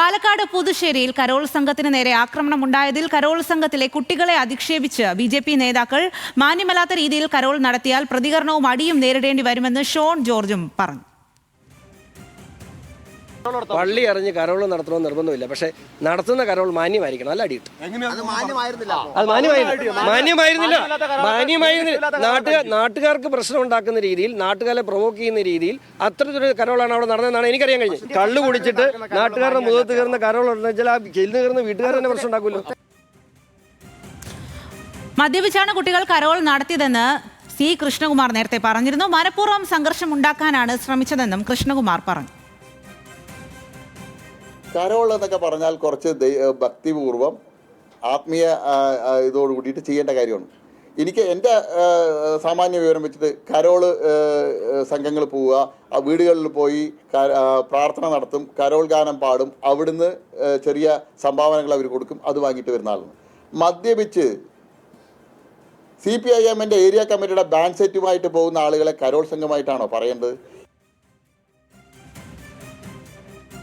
Palakkad പുതുശ്ശേരിയിൽ Carol സംഘത്തിന് നേരെ ആക്രമണമുണ്ടായതിൽ Carol സംഘത്തിലെ കുട്ടികളെ അധിക്ഷേപിച്ച് ബി ജെ പി നേതാക്കൾ മാന്യമല്ലാത്ത രീതിയിൽ കരോൾ നടത്തിയാൽ പ്രതികരണവും അടിയും നേരിടേണ്ടി വരുമെന്ന് ഷോൺ ജോർജും പറഞ്ഞു. പള്ളി അറിഞ്ഞ് കരോൾ നടത്തണമെന്ന് നിർബന്ധമില്ല. പക്ഷെ നടത്തുന്ന കരോൾ മാന്യമായിരിക്കണം. അല്ല അടിയിട്ട്. അത് മാന്യമായിരുന്നില്ല അത് മാന്യമായിരുന്നില്ല മാന്യമായിരുന്നില്ല. മാന്യമായിരുന്നില്ല. നാട്ടുകാർ നാട്ടുകാർക്ക് പ്രശ്നം ഉണ്ടാക്കുന്ന രീതിയിൽ നാട്ടുകാരെ പ്രൊവോക്ക് ചെയ്യുന്ന രീതിയിൽ അത്തരത്തിലൊരു കരോളാണ് അവിടെ നടന്നതെന്നാണ് എനിക്കറിയാൻ കഴിഞ്ഞത്. കള്ളു കുടിച്ചിട്ട് നാട്ടുകാരുടെ മുഖത്ത് കയറുന്ന കരോൾ ഉണ്ടെന്ന് വെച്ചാൽ ആ ജയിലിൽ കയറുന്ന വീട്ടുകാർ തന്നെ പ്രശ്നം ഉണ്ടാക്കുമല്ലോ. മദ്യപിച്ചാണ് കുട്ടികൾ കരോൾ നടത്തിയതെന്ന് സി കൃഷ്ണകുമാർ നേരത്തെ പറഞ്ഞിരുന്നു. മനഃപൂർവം സംഘർഷം ഉണ്ടാക്കാനാണ് ശ്രമിച്ചതെന്നും കൃഷ്ണകുമാർ പറഞ്ഞു. കരോൾ എന്നൊക്കെ പറഞ്ഞാൽ കുറച്ച് ഭക്തിപൂർവം ആത്മീയ ഇതോട് കൂടിയിട്ട് ചെയ്യേണ്ട കാര്യമാണ്. എനിക്ക് എന്റെ സാമാന്യ വിവരം വെച്ചിട്ട് കരോൾ സംഘങ്ങൾ പോവുക ആ വീടുകളിൽ പോയി പ്രാർത്ഥന നടത്തും കരോൾ ഗാനം പാടും അവിടുന്ന് ചെറിയ സംഭാവനകൾ അവർ കൊടുക്കും അത് വാങ്ങിയിട്ട് വരുന്ന ആളാണ്. മദ്യപിച്ച് സി പി ഐ എമ്മിന്റെ ഏരിയ കമ്മിറ്റിയുടെ ബാൻഡ് സെറ്റുമായിട്ട് പോകുന്ന ആളുകളെ കരോൾ സംഘമായിട്ടാണോ പറയേണ്ടത്?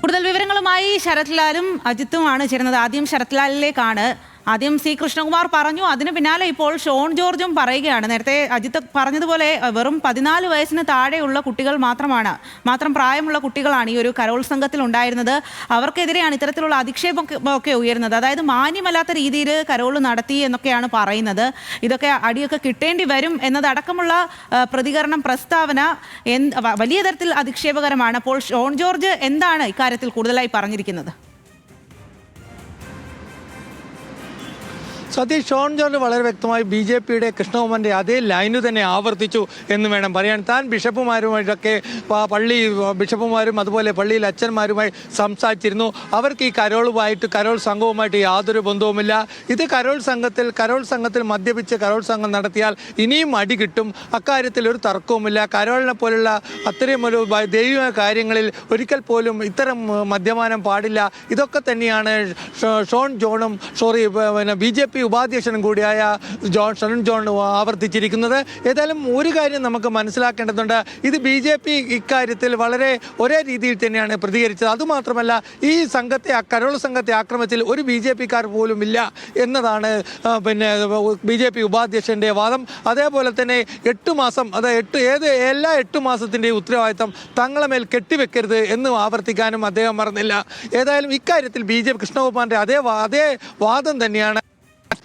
കൂടുതൽ വിവരങ്ങളുമായി ശരത്ലാലും അജിത്തുമാണ് ചേരുന്നത്. ആദ്യം ശരത് ലാലിലേക്കാണ് ആദ്യം സി കൃഷ്ണകുമാർ പറഞ്ഞു. അതിന് പിന്നാലെ ഇപ്പോൾ ഷോൺ ജോർജും പറയുകയാണ്. നേരത്തെ അജിത്ത് പറഞ്ഞതുപോലെ വെറും പതിനാല് വയസ്സിന് താഴെയുള്ള കുട്ടികൾ മാത്രമാണ് മാത്രം പ്രായമുള്ള കുട്ടികളാണ് ഈ ഒരു കരോൾ സംഘത്തിൽ ഉണ്ടായിരുന്നത്. അവർക്കെതിരെയാണ് ഇത്തരത്തിലുള്ള അധിക്ഷേപം ഒക്കെ- ഉയരുന്നത്. അതായത് മാന്യമല്ലാത്ത രീതിയിൽ കരോൾ നടത്തി എന്നൊക്കെയാണ് പറയുന്നത്. ഇതൊക്കെ അടിയൊക്കെ കിട്ടേണ്ടി വരും എന്നതടക്കമുള്ള പ്രതികരണം പ്രസ്താവന വലിയ തരത്തിൽ അധിക്ഷേപകരമാണ്. അപ്പോൾ ഷോൺ ജോർജ് എന്താണ് ഇക്കാര്യത്തിൽ കൂടുതലായി പറഞ്ഞിരിക്കുന്നത്? സതീഷ് ഷോൺ ജോർജ് വളരെ വ്യക്തമായി ബി ജെ പിയുടെ കൃഷ്ണകുമാറിന്റെ അതേ ലൈന് തന്നെ ആവർത്തിച്ചു എന്ന് വേണം പറയാൻ. താൻ ബിഷപ്പുമാരുമായിട്ടൊക്കെ പള്ളി ബിഷപ്പുമാരും അതുപോലെ പള്ളിയിൽ അച്ഛന്മാരുമായി സംസാരിച്ചിരുന്നു. അവർക്ക് ഈ കരോളുമായിട്ട് കരോൾ സംഘവുമായിട്ട് യാതൊരു ബന്ധവുമില്ല. ഇത് കരോൾ സംഘത്തിൽ കരോൾ സംഘത്തിൽ മദ്യപിച്ച് കരോൾ സംഘം നടത്തിയാൽ ഇനിയും അടി കിട്ടും. അക്കാര്യത്തിൽ ഒരു തർക്കവുമില്ല. കരോളിനെ പോലുള്ള അത്രയും ഒരു ദൈവിക കാര്യങ്ങളിൽ ഒരിക്കൽ പോലും ഇത്തരം മദ്യപാനം പാടില്ല. ഇതൊക്കെ തന്നെയാണ് ഷോൺ ജോണും സോറി പിന്നെ ബി ജെ പി ഉപാധ്യക്ഷനും കൂടിയായ ജോൺ ഷരൺ ജോൺ ആവർത്തിച്ചിരിക്കുന്നത്. ഏതായാലും ഒരു കാര്യം നമുക്ക് മനസ്സിലാക്കേണ്ടതുണ്ട്. ഇത് ബി ജെ പി ഇക്കാര്യത്തിൽ വളരെ ഒരേ രീതിയിൽ തന്നെയാണ് പ്രതികരിച്ചത്. അതുമാത്രമല്ല ഈ സംഘത്തെ കരോൾ സംഘത്തെ ആക്രമിച്ചതിൽ ഒരു ബി ജെ പിക്കാർ പോലും ഇല്ല എന്നതാണ് പിന്നെ ബി ജെ പി ഉപാധ്യക്ഷന്റെ വാദം. അതേപോലെ തന്നെ എട്ട് മാസം അതായത് എട്ട് ഏത് എല്ലാ എട്ട് മാസത്തിന്റെയും ഉത്തരവാദിത്തം തങ്ങളെ മേൽ കെട്ടിവെക്കരുത് എന്ന് ആവർത്തിക്കാനും അദ്ദേഹം മറന്നില്ല. ഏതായാലും ഇക്കാര്യത്തിൽ ബി ജെ പി കൃഷ്ണകുമാറിന്റെ അതേ അതേ വാദം തന്നെയാണ്.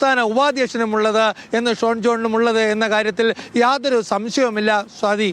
സംസ്ഥാന ഉപാധ്യക്ഷനുമുള്ളത് എന്ന് ഷോൺ ജോണിനുമുള്ളത് എന്ന കാര്യത്തിൽ യാതൊരു സംശയവുമില്ല. സ്വാതി.